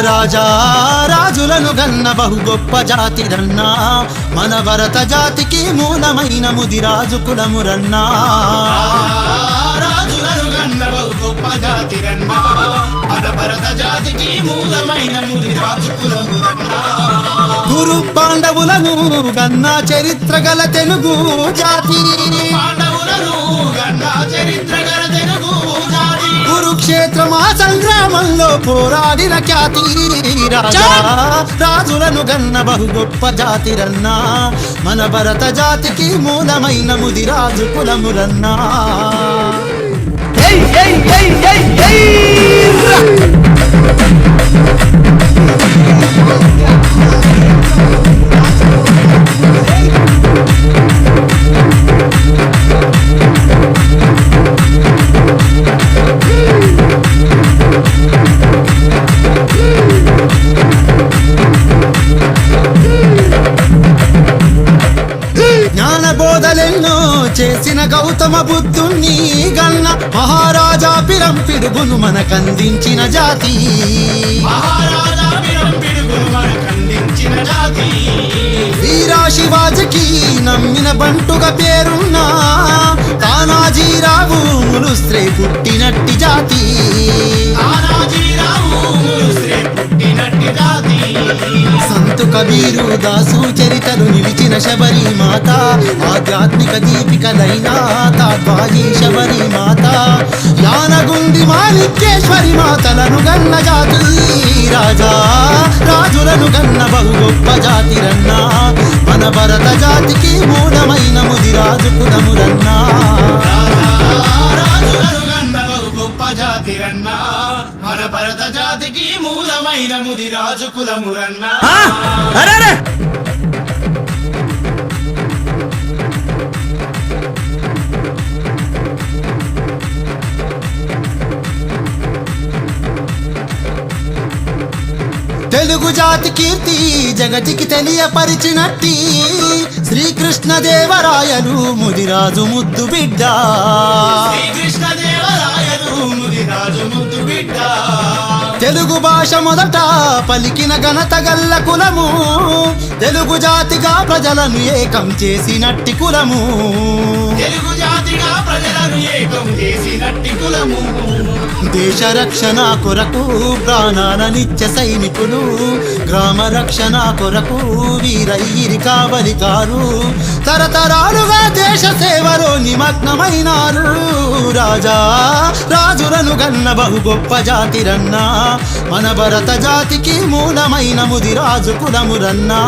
రాజా రాజులను గన్న బహు గొప్ప జాతి రన్నా. మన భరత జాతికి మూలమైన ముది ముదిరాజు కులమురన్నా రాజులను గన్న బహు గొప్ప జాతి రన్నా. మన భరత జాతికి మూలమైన ముది రాజు కులమురన్నా గురు పాండవులను గన్న చరిత్ర గల తెలుగు జాతి. పాండవులను గన్న చరిత్ర గల తెలుగు కురుక్షేత్రమా సంగ్రామంలో పోరాడిన ఖ్యాతి. రాజా రాజులను గన్న బహు గొప్ప జాతిరన్నా. మన భరత జాతికి మూలమైన Mudiraj కులమురన్నా Hey, hey, hey, hey, hey! బోధలెన్నో చేసిన గౌతమ బుద్ధుణ్ణి గన్న మహారాజా పిరం పిడుగును మనకందించిన జాతి. మహారాజా వీరం పిడుగులు మనకందించిన జాతి. వీరా శివాజీకి నమ్మిన బంటుగా పేరున్న తానాజీరావు ములుస్త్రే పుట్టినట్టి జాతి. కబీరు దాసు చరితలు నిలిచిన శబరి మాత ఆధ్యాత్మిక దీపికలైన తాత్వాయి శబరి మాత. యానగుండి మాణిక్యేశ్వరి మాతలను గన్న జాతి రాజా రాజులను గన్న బహు గొప్ప జాతి రన్నా. మన భరత జాతికి మూలమైన ముదిరాజు కులమురన్నా. రాజులను గన్నవవు గొప్ప జాతిరన్నా మన భరత జాతికి మూలమైన ముది రాజు కులమురన్నా ఆ! అరే అరే! తెలుగు జాతి కీర్తి జగతికి తెలియపరిచినట్టి శ్రీకృష్ణ దేవరాయలు ముదిరాజు ముద్దు బిడ్డ శ్రీకృష్ణ దేవరాయలు ముది రాజు ముద్దు బిడ్డ తెలుగు భాష మొదట పలికిన ఘనత గల్ల కులము. తెలుగు జాతిగా ప్రజలను ఏకం చేసినట్టి కులము. తెలుగు జాతిగా ప్రజలను ఏకం చేసినట్టి కులము. దేశ రక్షణ కొరకు ప్రాణాల నిత్య సైనికులు గ్రామ రక్షణ కొరకు వీరయ్యిరి కావలికారు తరతరాలుగా దేశ సేవలో నిమగ్నమైనారు. రాజా రాజులను గన్న బహు గొప్ప జాతిరన్నా. మన భరత జాతికి మూలమైన ముదిరాజు కులమురన్నా.